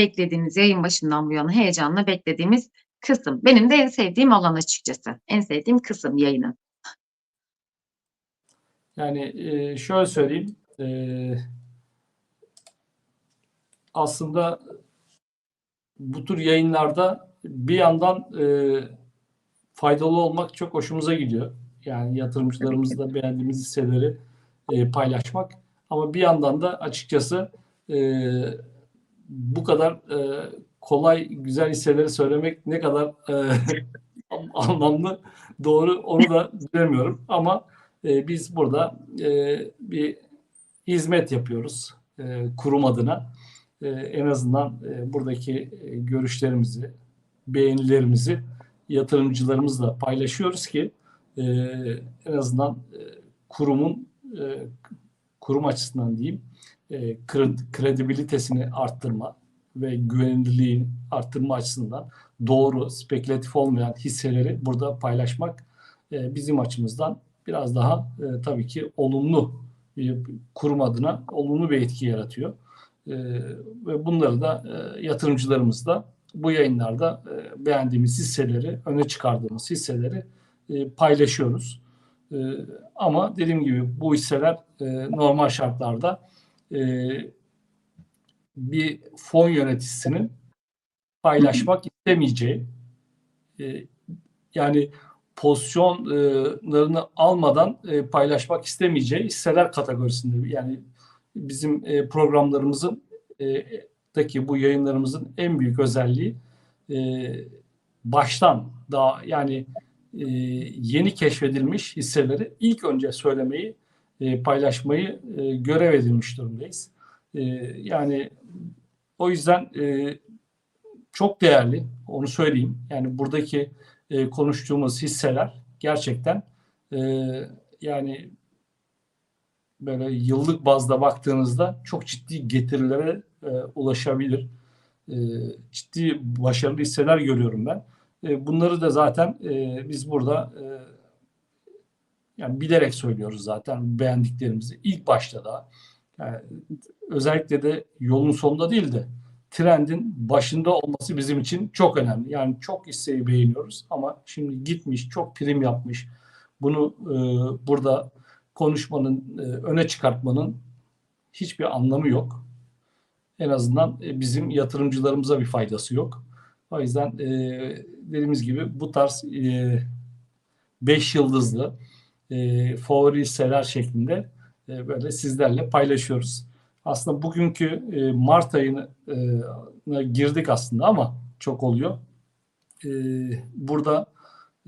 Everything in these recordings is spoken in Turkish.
beklediğimiz yayın başından bu yana heyecanla beklediğimiz kısım. Benim de en sevdiğim alan açıkçası. En sevdiğim kısım yayının. Yani e, şöyle söyleyeyim. E, aslında bu tür yayınlarda bir yandan e, faydalı olmak çok hoşumuza gidiyor. Yani yatırımcılarımızla beğendiğimiz hisseleri paylaşmak. Ama bir yandan da açıkçası e, bu kadar e, kolay güzel hisseleri söylemek ne kadar e, anlamlı doğru onu da bilemiyorum. Ama e, biz burada e, bir hizmet yapıyoruz e, kurum adına. E, en azından e, buradaki e, görüşlerimizi, beğenilerimizi yatırımcılarımızla paylaşıyoruz ki e, en azından e, kurumun e, kurum açısından diyeyim e, kredi- kredibilitesini arttırma ve güvenilirliğin arttırma açısından doğru, spekülatif olmayan hisseleri burada paylaşmak e, bizim açımızdan biraz daha e, tabii ki olumlu bir kurum adına olumlu bir etki yaratıyor. E, ve bunları da e, yatırımcılarımız da bu yayınlarda e, beğendiğimiz hisseleri, öne çıkardığımız hisseleri e, paylaşıyoruz. E, ama dediğim gibi bu hisseler e, normal şartlarda e, bir fon yöneticisinin paylaşmak istemeyeceği e, yani pozisyonlarını almadan e, paylaşmak istemeyeceği hisseler kategorisinde yani bizim e, programlarımızın e, daki bu yayınlarımızın en büyük özelliği e, baştan daha yani e, yeni keşfedilmiş hisseleri ilk önce söylemeyi e, paylaşmayı e, görev edilmiş durumdayız. E, yani o yüzden e, çok değerli onu söyleyeyim. Yani buradaki e, konuştuğumuz hisseler gerçekten e, yani böyle yıllık bazda baktığınızda çok ciddi getirilere e, ulaşabilir. E, ciddi başarılı hisseler görüyorum ben. E, bunları da zaten e, biz burada e, yani bilerek söylüyoruz zaten beğendiklerimizi. ilk başta da yani özellikle de yolun sonunda değil de trendin başında olması bizim için çok önemli. Yani çok hisseyi beğeniyoruz ama şimdi gitmiş, çok prim yapmış. Bunu e, burada konuşmanın, e, öne çıkartmanın hiçbir anlamı yok. En azından e, bizim yatırımcılarımıza bir faydası yok. O yüzden e, dediğimiz gibi bu tarz 5 yıldızlı e, favori hisseler şeklinde e, böyle sizlerle paylaşıyoruz. Aslında bugünkü e, Mart ayına e, girdik aslında ama çok oluyor. E, burada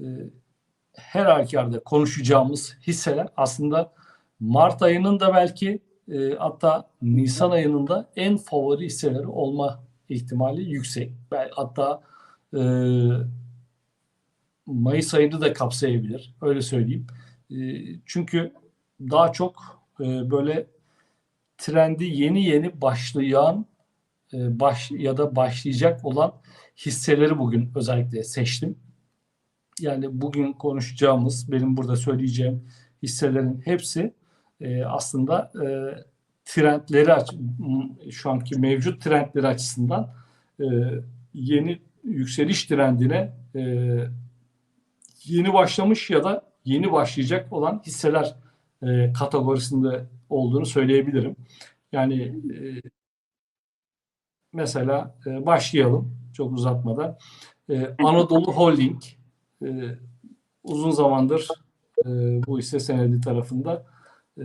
e, her halükarda konuşacağımız hisseler aslında Mart ayının da belki e, hatta Nisan ayının da en favori hisseleri olma ihtimali yüksek. Hatta e, Mayıs ayını da kapsayabilir. Öyle söyleyeyim. E, çünkü daha çok e, böyle trendi yeni yeni başlayan e, baş ya da başlayacak olan hisseleri bugün özellikle seçtim. Yani bugün konuşacağımız, benim burada söyleyeceğim hisselerin hepsi e, aslında trendleri aç, şu anki mevcut trendleri açısından yeni yükseliş trendine yeni başlamış ya da yeni başlayacak olan hisseler e, kategorisinde olduğunu söyleyebilirim. Yani e, mesela e, başlayalım çok uzatmadan. E, Anadolu Holding e, uzun zamandır e, bu hisse senedi tarafında e,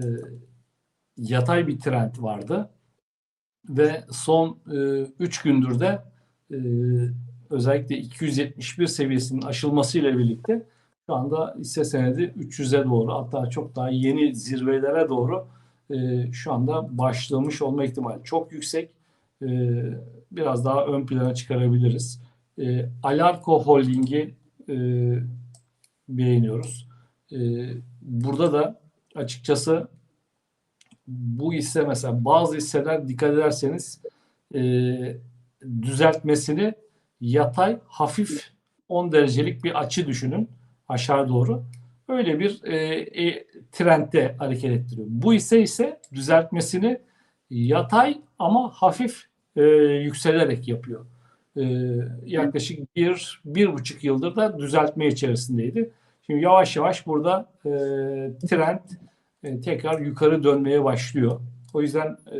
yatay bir trend vardı ve son 3 gündür de e, özellikle 271 seviyesinin aşılmasıyla birlikte şu anda hisse senedi 300'e doğru hatta çok daha yeni zirvelere doğru e, şu anda başlamış olma ihtimali çok yüksek. E, biraz daha ön plana çıkarabiliriz. E, Alarko Holding'i e, beğeniyoruz. E, burada da açıkçası bu hisse mesela bazı hisseler dikkat ederseniz e, düzeltmesini yatay hafif 10 derecelik bir açı düşünün aşağı doğru. Öyle bir e, e, trendde hareket ettiriyor. Bu ise ise düzeltmesini yatay ama hafif e, yükselerek yapıyor. E, yaklaşık bir, bir buçuk yıldır da düzeltme içerisindeydi. Şimdi yavaş yavaş burada e, trend e, tekrar yukarı dönmeye başlıyor. O yüzden e,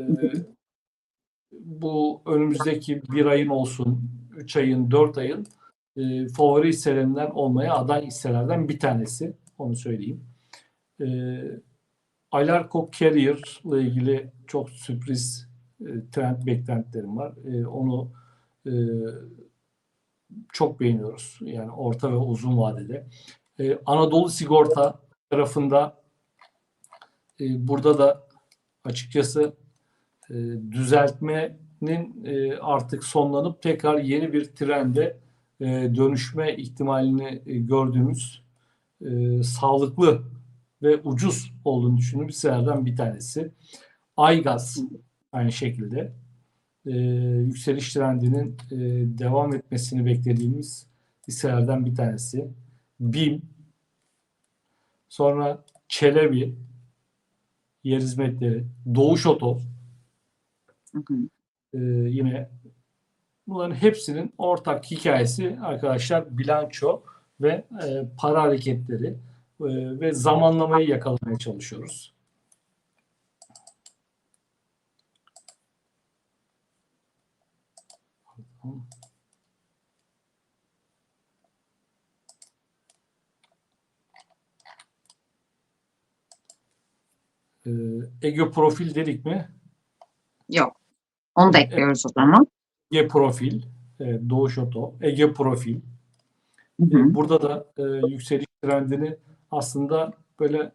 bu önümüzdeki bir ayın olsun, üç ayın, dört ayın e, favori hisselerinden olmaya aday hisselerden bir tanesi. Onu söyleyeyim. E, Alarko Carrier ile ilgili çok sürpriz e, trend beklentilerim var. E, onu e, çok beğeniyoruz. Yani orta ve uzun vadede. E, Anadolu Sigorta tarafında e, burada da açıkçası e, düzeltmenin e, artık sonlanıp tekrar yeni bir trende e, dönüşme ihtimalini e, gördüğümüz e, sağlıklı ve ucuz olduğunu düşündüğüm hisselerden bir tanesi. Aygaz aynı şekilde e, yükseliş trendinin e, devam etmesini beklediğimiz hisselerden bir tanesi. BİM sonra Çelebi yer hizmetleri, Doğuş Oto Hı hı. e, yine bunların hepsinin ortak hikayesi arkadaşlar bilanço ve e, para hareketleri e, ve zamanlamayı yakalamaya çalışıyoruz. E, Ege profil dedik mi? Yok. Onu da ekliyoruz o zaman. Ege profil, e, Doğuş Oto, Ege profil. Hı hı. Burada da e, yükseliş trendini aslında böyle e,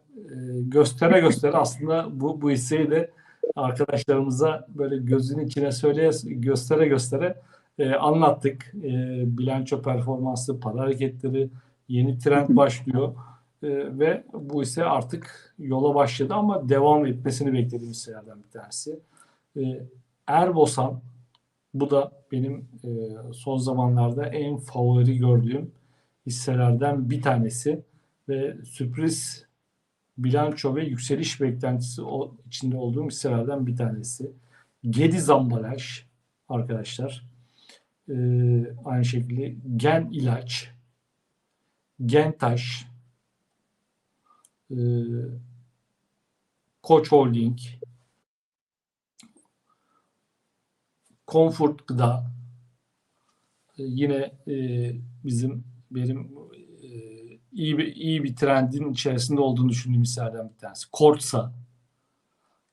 göstere göstere aslında bu bu hisseyi de arkadaşlarımıza böyle gözünün içine söyleye göstere göstere e, anlattık. E, bilanço performansı, para hareketleri, yeni trend başlıyor E, ve bu ise artık yola başladı ama devam etmesini beklediğimiz hisselerden bir tanesi. E, Erbosan bu da benim e, son zamanlarda en favori gördüğüm hisselerden bir tanesi ve sürpriz bilanço ve yükseliş beklentisi içinde olduğum hisselerden bir tanesi. Gediz ambalaj arkadaşlar. E, aynı şekilde Gen ilaç, Gentaş, e, Koç Holding, Comfort Gıda, e, yine e, bizim benim e, iyi bir iyi bir trendin içerisinde olduğunu düşündüğüm hisselerden bir tanesi. Kortsa,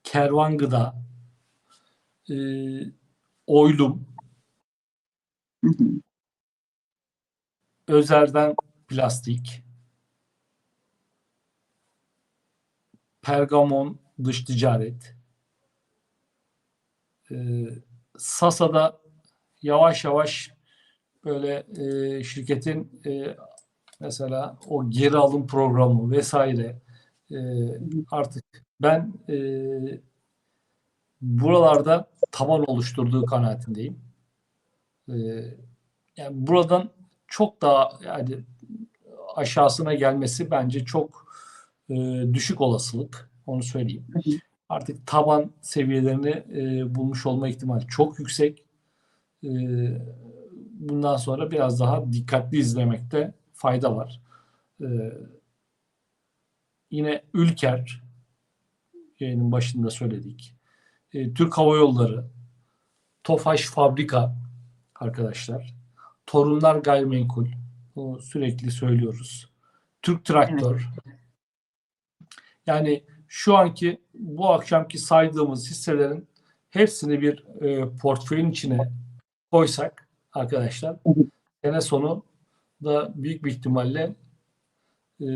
Kervan Gıda, e, Oylum. Özer'den Plastik, Pergamon Dış Ticaret, e, Sasa'da yavaş yavaş böyle e, şirketin e, mesela o geri alım programı vesaire e, artık ben e, buralarda taban oluşturduğu kanaatindeyim. E, yani buradan çok daha yani aşağısına gelmesi bence çok e, düşük olasılık. Onu söyleyeyim. Artık taban seviyelerini e, bulmuş olma ihtimali çok yüksek. E, bundan sonra biraz daha dikkatli izlemekte fayda var. E, yine Ülker yayının başında söyledik. E, Türk Hava Yolları, Tofaş Fabrika arkadaşlar. Torunlar Gayrimenkul. Bunu sürekli söylüyoruz. Türk Traktör. Yani şu anki bu akşamki saydığımız hisselerin hepsini bir e, portföyün içine koysak arkadaşlar sene sonu da büyük bir ihtimalle e,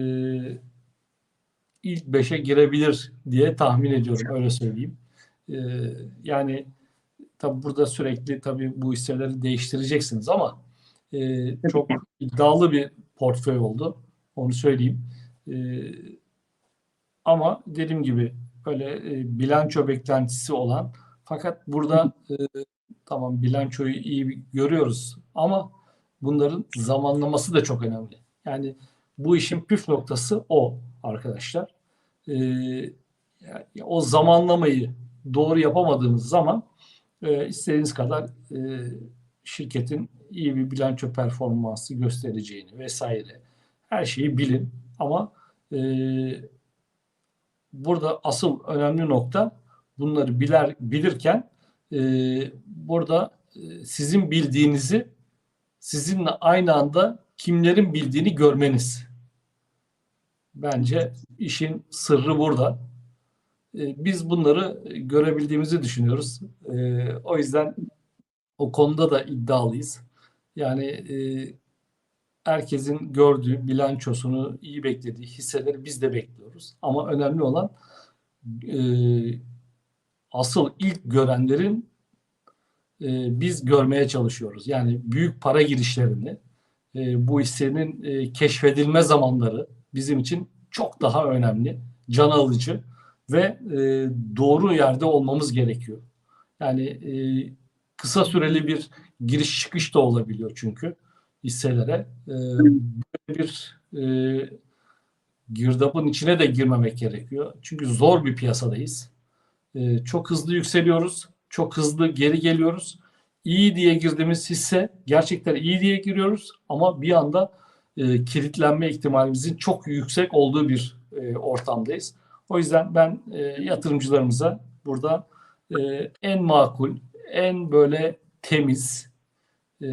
ilk beşe girebilir diye tahmin ediyorum öyle söyleyeyim. E, yani tabi burada sürekli tabi bu hisseleri değiştireceksiniz ama e, çok iddialı bir portföy oldu. Onu söyleyeyim. E, ama dediğim gibi böyle e, bilanço beklentisi olan fakat burada e, tamam bilançoyu iyi görüyoruz ama bunların zamanlaması da çok önemli. Yani bu işin püf noktası o arkadaşlar. E, yani o zamanlamayı doğru yapamadığımız zaman e, istediğiniz kadar e, şirketin iyi bir bilanço performansı göstereceğini vesaire her şeyi bilin ama e, burada asıl önemli nokta bunları biler bilirken e, burada e, sizin bildiğinizi sizinle aynı anda kimlerin bildiğini görmeniz. Bence işin sırrı burada. E, Biz bunları görebildiğimizi düşünüyoruz. E, O yüzden o konuda da iddialıyız. Yani e, herkesin gördüğü bilançosunu iyi beklediği hisseleri biz de bekliyoruz. Ama önemli olan e, asıl ilk görenlerin e, biz görmeye çalışıyoruz. Yani büyük para girişlerini, e, bu hissenin e, keşfedilme zamanları bizim için çok daha önemli, can alıcı ve e, doğru yerde olmamız gerekiyor. Yani e, kısa süreli bir giriş çıkış da olabiliyor çünkü hisselere. E, bir e, girdabın içine de girmemek gerekiyor. Çünkü zor bir piyasadayız. E, çok hızlı yükseliyoruz. Çok hızlı geri geliyoruz. İyi diye girdiğimiz hisse gerçekten iyi diye giriyoruz ama bir anda e, kilitlenme ihtimalimizin çok yüksek olduğu bir e, ortamdayız. O yüzden ben e, yatırımcılarımıza burada e, en makul, en böyle temiz e,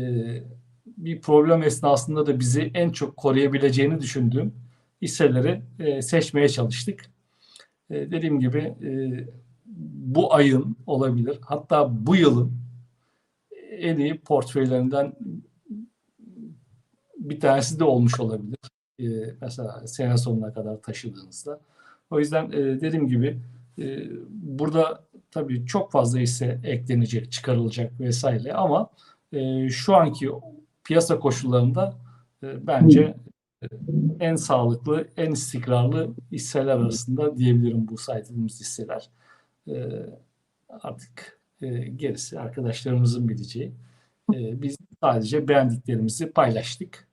bir problem esnasında da bizi en çok koruyabileceğini düşündüğüm hisseleri e, seçmeye çalıştık. E, dediğim gibi e, bu ayın olabilir. Hatta bu yılın en iyi portföylerinden bir tanesi de olmuş olabilir. E, mesela sene sonuna kadar taşıdığınızda. O yüzden e, dediğim gibi e, burada tabii çok fazla hisse eklenecek, çıkarılacak vesaire ama e, şu anki piyasa koşullarında e, bence e, en sağlıklı, en istikrarlı hisseler arasında diyebilirim bu saydığımız hisseler. E, artık gerisi arkadaşlarımızın bileceği. Biz sadece beğendiklerimizi paylaştık.